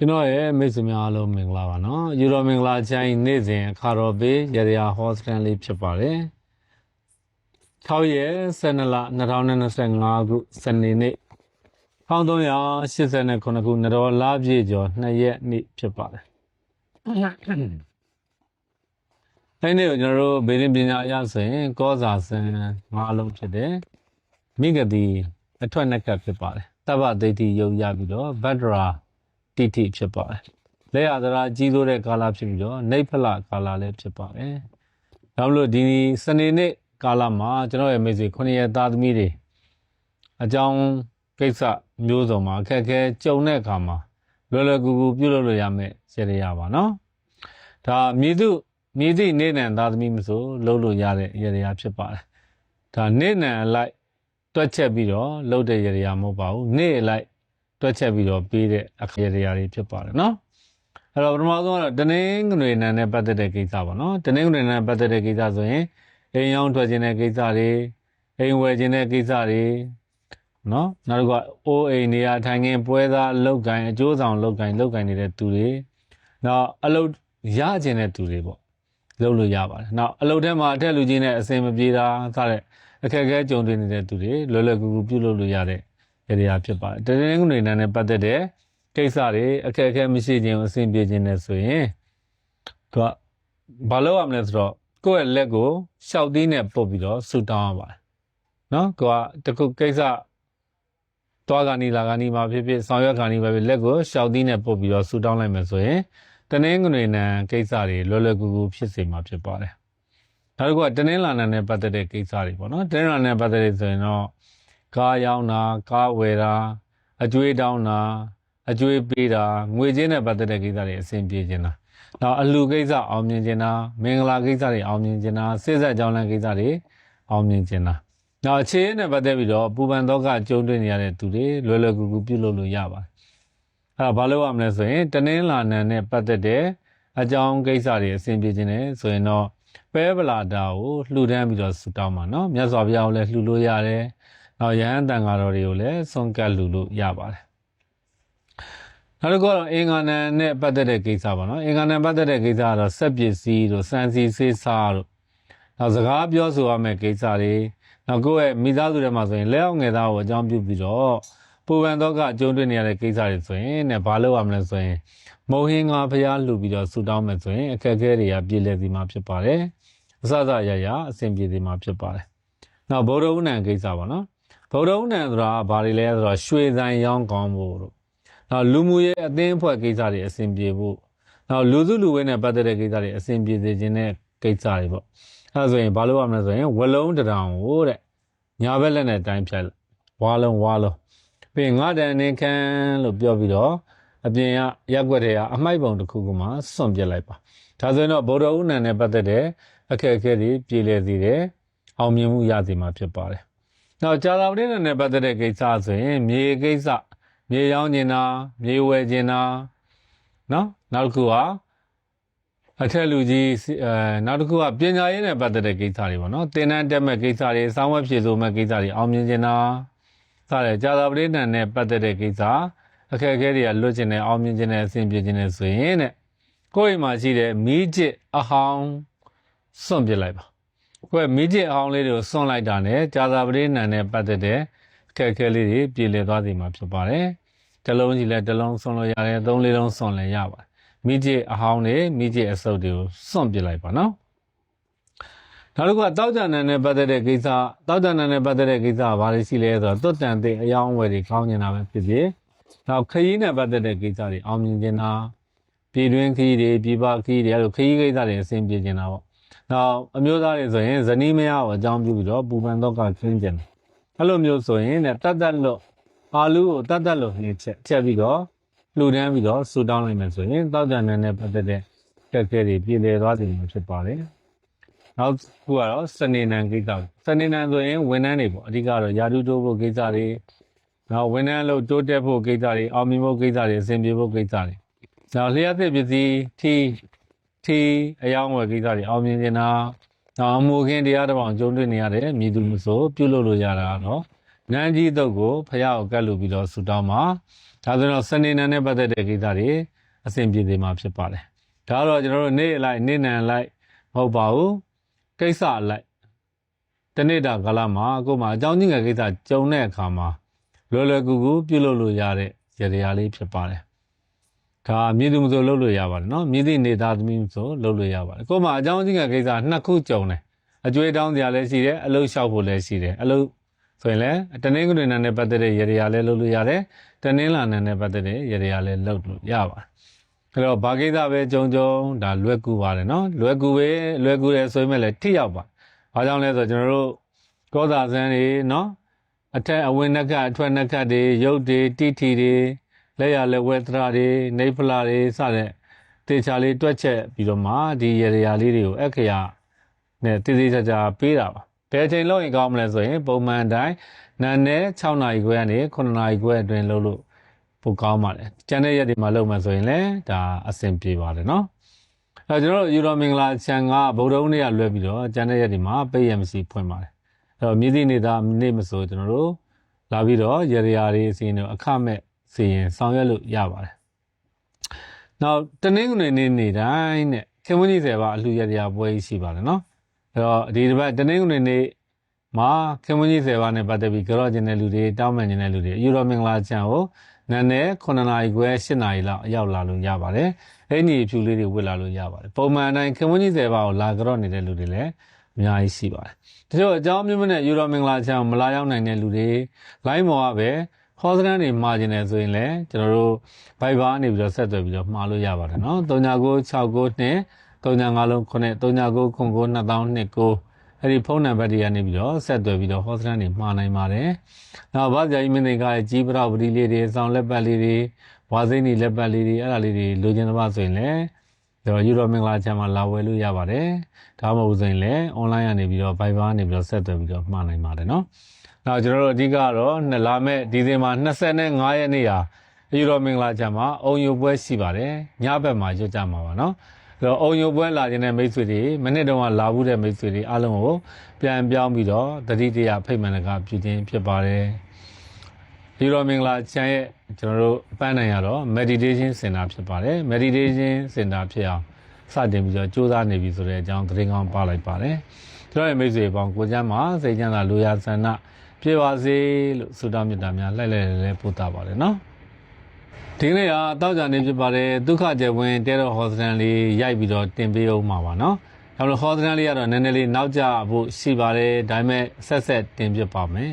ကျွန်တော်ရဲ့မိတ်ဆွေများအားလုံးမင်္ဂလာပါနော်ယူရိုမင်္ဂလာချိုင်းနေ့စဉ်အခါတော်ပေးရရဟောစတန်လေးဖြစ်ပါတယ်6ရက်12လ2025ခုစနေနေ့1389ခုနတော်လပြည့်ကျော်2ရက်နေ့ဖြစ်ပါတယ်အဲ့ဒီကိုကျွန်တော်တို့ဗေဒင်ပညာအရဆိုရင်ကောဇာစံ၅လုံးဖြစ်တယ်မိဂတိအထွက်နှက်ကပ်ဖြစ်ပါတယ်တပ္ပဒိဋ္ဌိယုံရပြီးတော့ဗတ္တရာ တိတိဖြစ်ပါတယ်လက်ရသရာကြီးစိုးတဲ့ကာလဖြစ်ပြီးတော့နေဖလကာလလည်းဖြစ်ပါတယ်ဒါမလို့ဒီစနေနေ့ကာလမှာကျွန်တော်ရဲ့မိတ်ဆွေ9ရက်သားသမီးတွေအကြောင်းကိစ္စမျိုးစုံမှာအခက်အခဲကြုံတဲ့အခါမှာလွယ်လွယ်ကူကူပြုလုပ်လို့ရမယ်စေရရပါနော်ဒါမြည်သူမြည်သည့်နေ့နံသားသမီးမဆိုလုပ်လို့ရတဲ့ရရဖြစ်ပါတယ်ဒါနေ့နံအလိုက်တွက်ချက်ပြီးတော့လုပ်တဲ့ရရမဟုတ်ပါဘူးနေ့အလိုက် တွက်ချက်ပြီးတော့ပေးတဲ့အခရရတွေဖြစ်ပါတယ်နော်အဲ့တော့ပထမဆုံးကတော့တနင်္ဂနွေနံနဲ့ပတ်သက်တဲ့ကိစ္စပါနော်တနင်္ဂနွေနံနဲ့ပတ်သက်တဲ့ကိစ္စဆိုရင်အိမ်ရောက်ထွက်ခြင်းတဲ့ကိစ္စတွေအိမ်ဝယ်ခြင်းတဲ့ကိစ္စတွေနော်နောက်တစ်ခုကအိုးအိမ်နေရာထိုင်ခင်းပွဲသားအလုပ်ကိုင်အကျိုးဆောင်လုပ်ကိုင်လုပ်ကိုင်နေတဲ့သူတွေနောက်အလုပ်ရခြင်းတဲ့သူတွေပေါ့လုပ်လို့ရပါတယ်နောက်အလုပ်ထဲမှာအထက်လူကြီးနဲ့အစင်မပြေတာစတဲ့အခက်အခဲကြုံတွေ့နေတဲ့သူတွေလွယ်လွယ်ကူကူပြုလုပ်လို့ရတဲ့ နေရာဖြစ်ပါတယ်တနင်္ဂနွေနံနဲ့ပတ်သက်တဲ့ကိစ္စတွေအခက်အခဲမရှိခြင်းအဆင်ပြေခြင်းနဲ့ဆိုရင်သူကဘာလုပ်ရမလဲဆိုတော့ကိုယ့်ရဲ့လက်ကိုရှောက်သီးနဲ့ပုတ်ပြီးတော့ဆူတောင်းရပါတယ်နော်ကိုကတခုကိစ္စသွားကနီလာကနီမှာဖြစ်ဖြစ်ဆောင်ရွက်ကနီပဲဖြစ်လက်ကိုရှောက်သီးနဲ့ပုတ်ပြီးတော့ဆူတောင်းလိုက်မယ်ဆိုရင်တနင်္ဂနွေနံကိစ္စတွေလွယ်လွယ်ကူကူဖြစ်စေမှာဖြစ်ပါတယ်နောက်တစ်ခုကတနင်္လာနံနဲ့ပတ်သက်တဲ့ကိစ္စတွေပေါ့နော်တနင်္လာနံနဲ့ပတ်သက်တဲ့ဆိုရင်တော့ ကားရောင်းတာကားဝယ်တာအကျွေးတောင်းတာအကျွေးပေးတာငွေကြေးနဲ့ပတ်သက်တဲ့ကိစ္စတွေအဆင်ပြေခြင်းတာနောက်အလှကိစ္စအောင်မြင်ခြင်းတာမင်္ဂလာကိစ္စတွေအောင်မြင်ခြင်းတာစိတ်ဆက်ကြောင်းလန့်ကိစ္စတွေအောင်မြင်ခြင်းတာနောက်အခြေအနေနဲ့ပတ်သက်ပြီးတော့ပူပန်တော့ကကြုံတွေ့နေရတဲ့သူတွေလွယ်လွယ်ကူကူပြုလုပ်လို့ရပါတယ်အဲ့ဒါဘာလို့ရမလဲဆိုရင်တနင်္လာနံနဲ့ပတ်သက်တဲ့အကြောင်းကိစ္စတွေအဆင်ပြေခြင်းနဲ့ဆိုရင်တော့ပဲဗလာတာကိုလှူဒန်းပြီးတော့ဆူတောင်းပါနော်မြတ်စွာဘုရားကိုလည်းလှူလို့ရတယ် နောက်ယဟန်တန်ဃာတော်တွေကိုလည်းဆွန့်ကပ်လှူလို့ရပါတယ်နောက်တစ်ခုကတော့အင်္ဂါနံနဲ့ပတ်သက်တဲ့ကိစ္စပါနော်အင်္ဂါနံပတ်သက်တဲ့ကိစ္စကတော့စက်ပစ္စည်းတို့စံစီဆေးစားတို့နောက်စကားပြောဆိုရမယ့်ကိစ္စတွေနောက်ကိုယ့်ရဲ့မိသားစုထဲမှာဆိုရင်လက်အောင်ငယ်သားကိုအကြောင်းပြုပြီးတော့ပူပန်တော့ကအကျုံးတွေ့နေရတဲ့ကိစ္စတွေဆိုရင်ねဘာလုပ်ရမလဲဆိုရင်မုံဟင်းငါဖျားလှူပြီးတော့ဆူတောင်းမယ်ဆိုရင်အခက်အခဲတွေကပြည့်လည်စီမှာဖြစ်ပါတယ်အစစရရအဆင်ပြေစီမှာဖြစ်ပါတယ်နောက်ဗုဒ္ဓဦးနံကိစ္စပါနော် ဗုဒ္ဓဦးနံဆိုတာဘာတွေလဲဆိုတော့ရွှေဆိုင်ရောင်းကောင်းဖို့တို့နောက်လူမှုရေးအသင်းအဖွဲ့ကိစ္စတွေအဆင်ပြေဖို့နောက်လူစုလူဝဲနဲ့ပတ်သက်တဲ့ကိစ္စတွေအဆင်ပြေစေခြင်းတဲ့ကိစ္စတွေပေါ့အဲဒါဆိုရင်ဘာလို့ရမလဲဆိုရင်ဝလုံးတရောင်ကိုတဲ့ညာဘက်လက်နဲ့တိုင်းဖြတ်ဝါလုံးဝါလုံးပြီးငါတန်နေခန်းလို့ပြောပြီးတော့အပြင်ကရက်ွက်တွေကအမိုက်ပုံတစ်ခုကမှစွန့်ပြစ်လိုက်ပါဒါဆိုရင်တော့ဗုဒ္ဓဦးနံနဲ့ပတ်သက်တဲ့အခက်အခဲတွေပြည်လည်စေတယ်အောင်မြင်မှုရစေမှာဖြစ်ပါတယ် နောက်ကြာသာပတိနဲ့ပတ်သက်တဲ့ကိစ္စဆိုရင်မြေကိစ္စမြေရောင်းခြင်းတာမြေဝယ်ခြင်းတာနော်နောက်တစ်ခုကအထက်လူကြီးအဲနောက်တစ်ခုကပညာရေးနဲ့ပတ်သက်တဲ့ကိစ္စတွေပေါ့နော်သင်တန်းတက်မဲ့ကိစ္စတွေစောင်းဝက်ဖြည့်ဆိုမဲ့ကိစ္စတွေအောင်မြင်ခြင်းတာစတဲ့ကြာသာပတိနဲ့ပတ်သက်တဲ့ကိစ္စအခက်အခဲတွေကလွတ်ခြင်းနဲ့အောင်မြင်ခြင်းနဲ့အဆင်ပြေခြင်းနဲ့ဆိုရင်တဲ့ကိုယ့်အိမ်မှာရှိတဲ့မိကျစ်အဟောင်းစွန့်ပစ်လိုက်ပါ ကိုယ့်မိကျစ်အဟောင်းလေးတွေကိုစွန့်လိုက်တာနဲ့ကြာသာပတိနဲ့ပတ်သက်တဲ့အခက်အခဲလေးတွေပြည်လည်သွားစေမှာဖြစ်ပါတယ်တစ်လုံးကြီးလည်းတစ်လုံးစွန့်လို့ရတယ်သုံးလေးလုံးစွန့်လည်းရပါတယ်မိကျစ်အဟောင်းတွေမိကျစ်အစုပ်တွေကိုစွန့်ပစ်လိုက်ပါနော်နောက်တစ်ခုကတောက်ကြံနံနဲ့ပတ်သက်တဲ့ကိစ္စတောက်ကြံနံနဲ့ပတ်သက်တဲ့ကိစ္စကဘာတွေရှိလဲဆိုတော့တွတ်တန်တဲ့အယောင်းအဝယ်တွေကောင်းနေတာပဲဖြစ်ဖြစ်နောက်ခရီးနဲ့ပတ်သက်တဲ့ကိစ္စတွေအောင်မြင်နေတာပြည်တွင်းခရီးတွေပြည်ပခရီးတွေအဲ့လိုခရီးကိစ္စတွေအဆင်ပြေနေတာပေါ့ နောက်အမျိုးသားတွေဆိုရင်ဇနီးမယားကိုအကြောင်းပြုပြီးတော့ပူပန်တော့ကခင်းကျင်တယ်အဲ့လိုမျိုးဆိုရင်ねတတ်တတ်လို့အာလူကိုတတ်တတ်လို့နှိချက်ချက်ပြီးတော့လှူဒန်းပြီးတော့ဆူတောင်းလိုက်မယ်ဆိုရင်တောက်ကြံနံနဲ့ပတ်သက်တဲ့ကက်ကဲတွေပြည်လည်သွားတယ်မှာဖြစ်ပါတယ်နောက်ခုကတော့စနေနံကိစ္စစနေနံဆိုရင်ဝန်ထမ်းတွေပေါ့အဓိကတော့ယာတုတိုးဖို့ကိစ္စတွေနောက်ဝန်ထမ်းလို့တိုးတက်ဖို့ကိစ္စတွေအောင်မြင်ဖို့ကိစ္စတွေအဆင်ပြေဖို့ကိစ္စတွေနောက်လျှက်သစ်ပစ္စည်းထီ ထီအယောင်းဝယ်ကိစ္စတွေအောင်မြင်နေတာနောက်အမှုခင်းတရားတစ်ပောင်ကျုံတွေ့နေရတယ်မြည်သူမဆိုပြုတ်လို့လို့ရတာကတော့နန်းကြီးတုတ်ကိုဖះကိုကတ်လို့ပြီးတော့ဆူတောင်းမှာဒါဒါဆိုတော့စနေနံနဲ့ပတ်သက်တဲ့ကိစ္စတွေအဆင်ပြေသေးမှာဖြစ်ပါတယ်ဒါကတော့ကျွန်တော်တို့နေ့အလိုက်နေ့နံလိုက်မဟုတ်ပါဘူးကိစ္စအလိုက်တနေ့တာကာလမှာအခုမှအကြောင်းချင်းငယ်ကိစ္စကြုံတဲ့အခါမှာလွယ်လွယ်ကူကူပြုလုပ်လို့ရတဲ့ရတရားလေးဖြစ်ပါတယ် ဒါမြည်သူမဆိုလုပ်လို့ရပါတယ်နော်မြည်သည့်နေသားသမီးမဆိုလုပ်လို့ရပါတယ်အခုမှအကြောင်းချင်းငယ်ကိစ္စနှစ်ခုကြုံတယ်အကျွေးတောင်းစရာလည်းရှိတယ်အလုပ်လျှောက်ဖို့လည်းရှိတယ်အလုပ်ဆိုရင်လည်းတနင်္ဂနွေနေ့နဲ့ပတ်သက်တဲ့ရတရားလည်းလုပ်လို့ရတယ်တနင်္လာနေ့နဲ့ပတ်သက်တဲ့ရတရားလည်းလုပ်လို့ရပါတယ်အဲ့တော့ဘာကိစ္စပဲကြုံကြုံဒါလွယ်ကူပါတယ်နော်လွယ်ကူပဲလွယ်ကူတယ်ဆိုရင်လည်းထိရောက်ပါဘာကြောင့်လဲဆိုတော့ကျွန်တော်တို့ကောသာစံတွေနော်အထက်အဝင်နှက်ခတ်အထွက်နှက်ခတ်တွေရုပ်တွေတိထီတွေ လက်ရလက်ဝဲသရတွေနေဖလာတွေစတဲ့တေချာလေးတွက်ချက်ပြီးတော့မှဒီရတရားလေးတွေကိုအခရာနဲ့တည်တည်ချာချာပေးတာပါဘယ်အချိန်လောက်ရင်ကောင်းမလဲဆိုရင်ပုံမှန်အတိုင်းနာနဲ့6နာရီခွဲကနေ9နာရီခွဲအတွင်းလုပ်လို့ပိုကောင်းပါတယ်ကျန်တဲ့ရက်တွေမှာလုပ်မှဆိုရင်လည်းဒါအဆင်ပြေပါတယ်နော်အဲကျွန်တော်တို့ယူရိုမင်္ဂလာချန်ကဗုဒ္ဓဦးနေ့ကလွဲပြီးတော့ကျန်တဲ့ရက်တွေမှာပိတ်ရမရှိဖွင့်ပါတယ်အဲတော့မြည်သည့်နေတာနေ့မဆိုကျွန်တော်တို့လာပြီးတော့ရရတွေအစီအစဉ်တွေအခမဲ့ စီရင်ဆောင်ရွက်လို့ရပါတယ်နောက်တနင်္ဂနွေနေ့နေ့တိုင်းနဲ့ခင်မွန်းကြီးဆယ်ပါအလှရရပွဲရှိပါတယ်နော်အဲတော့ဒီတစ်ပတ်တနင်္ဂနွေနေ့မှာခင်မွန်းကြီးဆယ်ပါနဲ့ပတ်သက်ပြီးကြော့ကျင်တဲ့လူတွေတောင်းပန်ကျင်တဲ့လူတွေယူရိုမင်္ဂလာချန်ကိုနာနဲ့9နာရီခွဲ10နာရီလောက်အရောက်လာလို့ရပါတယ်။အဲ့ဒီဖြူလေးတွေဝစ်လာလို့ရပါတယ်။ပုံမှန်အတိုင်းခင်မွန်းကြီးဆယ်ပါကိုလာကြော့နေတဲ့လူတွေလည်းအများကြီးရှိပါတယ်။တချို့အကြောင်းမျိုးနဲ့ယူရိုမင်္ဂလာချန်ကိုမလာရောက်နိုင်တဲ့လူတွေ line ပေါ်ကပဲ ဟောစတန်တွေမှာကျင်နေဆိုရင်လည်းကျွန်တော်တို့ Viber နေပြီးတော့ဆက်သွယ်ပြီးတော့မှာလို့ရပါတယ်နော်399692 39လုံး9 3999 2029အဲ့ဒီဖုန်းနံပါတ်တွေကနေပြီးတော့ဆက်သွယ်ပြီးတော့ဟောစတန်တွေမှာနိုင်ပါတယ်။နောက်ဘာကြာကြီးမင်းတွေကလည်းကြီးပရောက်ပတိလေးတွေစောင်းလက်ပတ်လေးတွေဝါစိမ့်တွေလက်ပတ်လေးတွေအဲ့ဒါလေးတွေလိုချင်သမျှဆိုရင်လည်းကျွန်တော်ယူရိုမင်္ဂလာချမ်းမှာလာဝယ်လို့ရပါတယ်။ဒါမှမဟုတ်ဆိုရင်လည်း online ကနေပြီးတော့ Viber ကနေပြီးတော့ဆက်သွယ်ပြီးတော့မှာနိုင်ပါတယ်နော်။ နောက်ကျွန်တော်တို့အဓိကတော့နှစ်လာမဲ့ဒီဇင်ဘာ25ရက်နေ့ဟာယူရိုမင်္ဂလာချမ်းမှာအုံယူပွဲရှိပါတယ်။ညဘက်မှာရွတ်ကြမှာပါနော်။အဲ့တော့အုံယုံပွဲလာခြင်းတဲ့မိတ်ဆွေတွေမနေ့တုန်းကလာဘူးတဲ့မိတ်ဆွေတွေအားလုံးကိုပြန်ပြောင်းပြီးတော့တတိတရဖိတ်မှန်တကပြုခြင်းဖြစ်ပါတယ်ဒီရောမင်္ဂလာချမ်းရဲ့ကျွန်တော်တို့ပန်းနိုင်ရတော့ meditation center ဖြစ်ပါတယ် meditation center ဖြစ်အောင်စတင်ပြီးတော့ကြိုးစားနေပြီဆိုတဲ့အကြောင်းသတင်းကောင်းပါလိုက်ပါတယ်ကျွန်တော်ရဲ့မိတ်ဆွေပေါင်းကိုကျမ်းမှာစိတ်ချမ်းသာလူရဆန္ဒ ပြေပါစေလို့ဆုတောင်းမေတ္တာများလှိုက်လှိုက်လဲပို့တာပါတယ်နော်ဒီနေ့ကတောက်ကြနေဖြစ်ပါတယ်ဒုက္ခကျဝင်တဲတော်ဟောစတန်လေးရိုက်ပြီးတော့တင်ပေးအောင်ပါပါနော်ဒါလို့ဟောစတန်လေးကတော့နည်းနည်းလေးနောက်ကျဖို့ရှိပါတယ်ဒါပေမဲ့ဆက်ဆက်တင်ပြပါမယ်